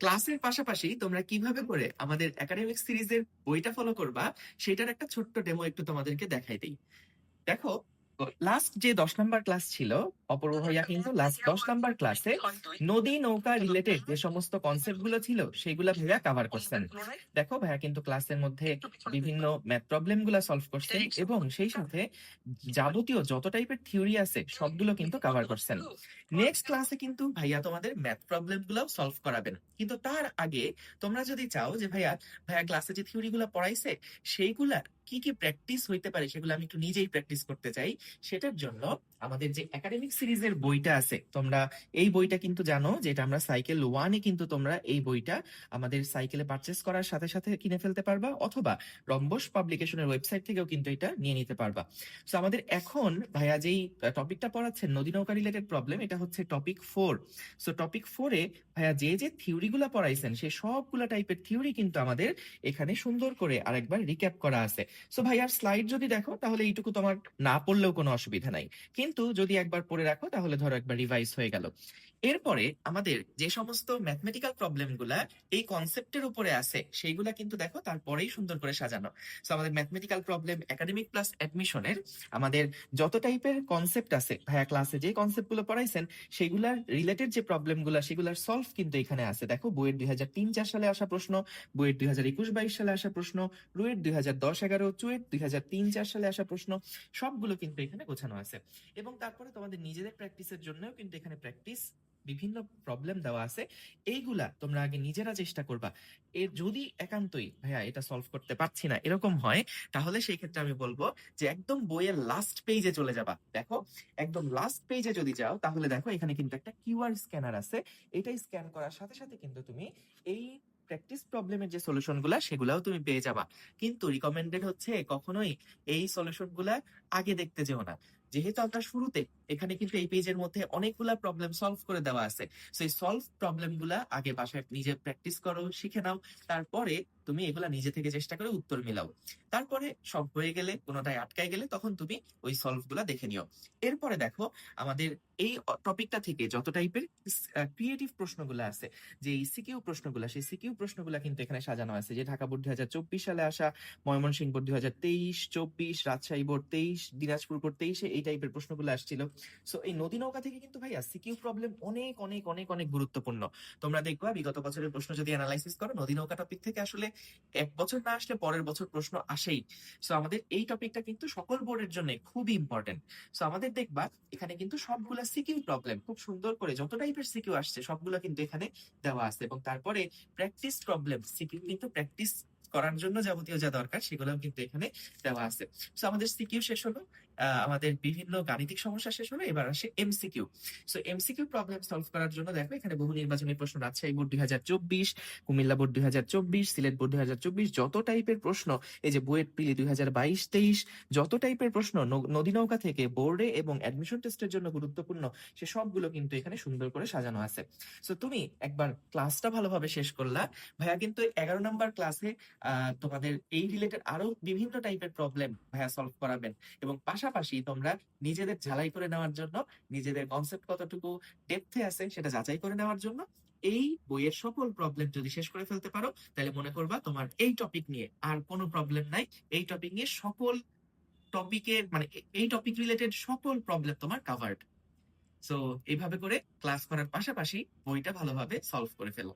ক্লাসের পাশাপাশি তোমরা কীভাবে করে আমাদের একাডেমিক সিরিজের বইটা ফলো করবা, সেটার একটা ছোট্ট ডেমো একটু তোমাদেরকে দেখাই দিই। দেখো লাস্ট যে দশ নাম্বার ক্লাস ছিল কিন্তু লাস্ট দশ নাম্বার ক্লাসে নদী নৌকা রিলেটেড যে সমস্ত কনসেপ্টগুলো ছিল, সেগুলো ভাইয়া কভার করছেন। দেখো ভাইয়া কিন্তু ক্লাসের মধ্যে বিভিন্ন ম্যাথ প্রবলেম সলভ করছেন এবং সেই সাথে যাবতীয় যত টাইপের থিওরি আছে, সবগুলো কিন্তু কভার করছেন। নেক্সট ক্লাসে কিন্তু ভাইয়া তোমাদের ম্যাথ প্রবলেম গুলাও সলভ করাবেন। কিন্তু তার আগে তোমরা যদি চাও যে ভাইয়া ভাইয়া ক্লাসে যে থিওরি গুলা পড়াইছে, সেইগুলা কি কি প্র্যাকটিস হইতে পারে সেগুলো আমি একটু নিজেই প্র্যাকটিস করতে চাই। সেটার জন্য আমাদের যে একাডেমিক সিরিজের বইটা আছে, তোমরা এই বইটা কিন্তু জানো যে এটা আমরা সাইকেল ওয়ানে কিন্তু তোমরা এই বইটা আমাদের সাইকেলে পারচেস করার সাথে সাথে কিনে ফেলতে পারবা, অথবা রম্বস পাবলিকেশনের ওয়েবসাইট থেকেও কিন্তু এটা নিয়ে নিতে পারবা। তো আমাদের এখন ভাইয়া যেই টপিকটা পড়াচ্ছেন, নদী নৌকা রিলেটেড প্রবলেম এটা হচ্ছে টপিক ফোর সো টপিক ফোরে ভাইয়া যে যে থিওরি গুলা পড়াইছেন সেই সবগুলা টাইপের থিওরি কিন্তু আমাদের এখানে সুন্দর করে আরেকবার রিক্যাপ করা আছে। সো ভাইয়ার স্লাইড যদি দেখো, তাহলে এইটুকু তোমার না পড়লেও কোনো অসুবিধা নাই। কিন্তু যদি একবার পড়ে রাখো, তাহলে ধরো একবার রিভাইজ হয়ে গেল। এরপরে আমাদের যে সমস্ত ম্যাথমেটিক্যাল প্রবলেমগুলা এই কনসেপ্টের উপরে আছে, সেইগুলা কিন্তু দেখো তারপরেই সুন্দর করে সাজানো। সো আমাদের ম্যাথমেটিক্যাল প্রবলেম একাডেমিক প্লাস অ্যাডমিশনের আমাদের যত টাইপের কনসেপ্ট আছে, ভাইয়া ক্লাসে যে কনসেপ্টগুলো পড়াইছেন সেগুলার রিলেটেড যে প্রবলেমগুলা, সেগুলার সলভ কিন্তু এখানে আছে। দেখো, বইয়ের দুই হাজার তিন চার সালে আসা প্রশ্ন, বইয়ের দুই হাজার একুশ বাইশ সালে আসা প্রশ্ন রুয়েট দুই হাজার দশ এগারো চুয়েট দুই হাজার তিন চার সালে আসা প্রশ্ন, সবগুলো কিন্তু এখানে গোছানো আছে। এবং তারপরে তোমাদের নিজেদের প্র্যাকটিসের জন্যও কিন্তু এখানে প্র্যাকটিস বিভিন্ন প্রবলেম দেওয়া আছে, এইগুলা তোমরা আগে নিজেরা চেষ্টা করবা। এর যদি একান্তই, ভাইয়া, এটা সলভ করতে পারছি না, এরকম হয়, তাহলে সেই ক্ষেত্রে আমি বলব যে একদম বইয়ের লাস্ট পেজে চলে যাবা। দেখো, একদম লাস্ট পেজে যদি যাও, তাহলে দেখো এখানে কিন্তু একটা কিউআর স্ক্যানার আছে। এটাই স্ক্যান করার সাথে সাথে কিন্তু তুমি এই প্র্যাকটিস প্রবলেমের যে সলিউশনগুলা, সেগুলাও তুমি পেয়ে যাবা। কিন্তু রিকমেন্ডেড হচ্ছে কখনোই এই সলিউশনগুলা আগে দেখতে যেও না। যেহেতু আমরা শুরুতে এখানে কিন্তু এই পেজের মধ্যে অনেকগুলা প্রবলেম সলভ করে দেওয়া আছে। সেই সলভ প্রবলেমগুলা আগে বাসায় নিজে প্র্যাকটিস করো, শিখে নাও, তারপরে তুমি এগুলা নিজে থেকে চেষ্টা করে উত্তর মিলাও। তারপরে সব হয়ে গেলে, কোনোটায় আটকায় গেলে তখন তুমি ওই সলভগুলা দেখে নিও। এরপরে দেখো, আমাদের এই টপিকটা থেকে যত টাইপের ক্রিয়েটিভ প্রশ্নগুলো আছে, যে এই সিকিউ প্রশ্নগুলো, সেই সিকিউ প্রশ্নগুলো কিন্তু এখানে সাজানো আছে, যে ঢাকা বোর্ড দুই হাজার চব্বিশ সালে আসা, ময়মনসিংহ বোর্ড দুই হাজার তেইশ, চব্বিশ, রাজশাহী বোর্ড তেইশ, দিনাজপুর বোর্ড তেইশে এই টাইপের প্রশ্নগুলো আসছিল। সো এই নদী নৌকা থেকে কিন্তু ভাইয়া সিকিউ প্রবলেম অনেক অনেক অনেক অনেক গুরুত্বপূর্ণ। তোমরা দেখবা বিগত বছরের প্রশ্ন যদি অ্যানালাইসিস করো, নদী নৌকা টপিক থেকে আসলে এক বছর না আসলে পরের বছর প্রশ্ন আসেই। সো আমাদের এই টপিকটা কিন্তু সকল বোর্ডের জন্য খুবই ইম্পর্টেন্ট সো আমাদের দেখবা এখানে কিন্তু সবগুলা সিকিউ প্রবলেম খুব সুন্দর করে যত টাইপের সিকিউ আসছে, সবগুলো কিন্তু এখানে দেওয়া আছে। এবং তারপরে প্র্যাকটিস প্রবলেম সিকিউ কিন্তু প্র্যাকটিস করার জন্য যাবতীয় যা দরকার সেগুলো কিন্তু এখানে দেওয়া আছে। সো আমাদের সিকিউ শেষ হলো। আমাদের বিভিন্ন গাণিতিক সমস্যা শেষ হলো এবার আসে MCQ so MCQ problem solve করার জন্য দেখো, এখানে বহু নির্বাচনী প্রশ্ন রাজশাহী বোর্ড দুই হাজার চব্বিশ, কুমিল্লা বোর্ড দুই হাজার চব্বিশ, সিলেট বোর্ড দুই হাজার চব্বিশ, যত টাইপের প্রশ্ন, এই যে বুয়েট পিলি দুই হাজার বাইশ, তেইশ, যত টাইপের প্রশ্ন নদী নৌকা থেকে বোর্ডে এবং অ্যাডমিশন টেস্টের জন্য গুরুত্বপূর্ণ, সে সবগুলো কিন্তু এখানে সুন্দর করে সাজানো আছে। সো তুমি একবার ক্লাসটা ভালোভাবে শেষ করলা। ভাইয়া, কিন্তু এগারো নম্বর ক্লাসে তোমাদের এই রিলেটেড আরও বিভিন্ন টাইপের প্রবলেম ভাইয়া সলভ করাবেন। এবং পাশাপাশি তোমরা নিজেদের ঝালাই করে নেওয়ার জন্য, নিজেদের কনসেপ্ট কতটুকু ডেপথে আছে সেটা যাচাই করে নেওয়ার জন্য এই বইয়ের সকল প্রবলেম যদি শেষ করে ফেলতে পারো, তাহলে মনে করবা তোমার এই টপিক নিয়ে আর কোনো প্রবলেম নাই। এই টপিক নিয়ে সকল টপিকের মানে এই টপিক রিলেটেড সকল প্রবলেম তোমার কাভার্ড সো এইভাবে করে ক্লাস করার পাশাপাশি বইটা ভালোভাবে সলভ করে ফেলো।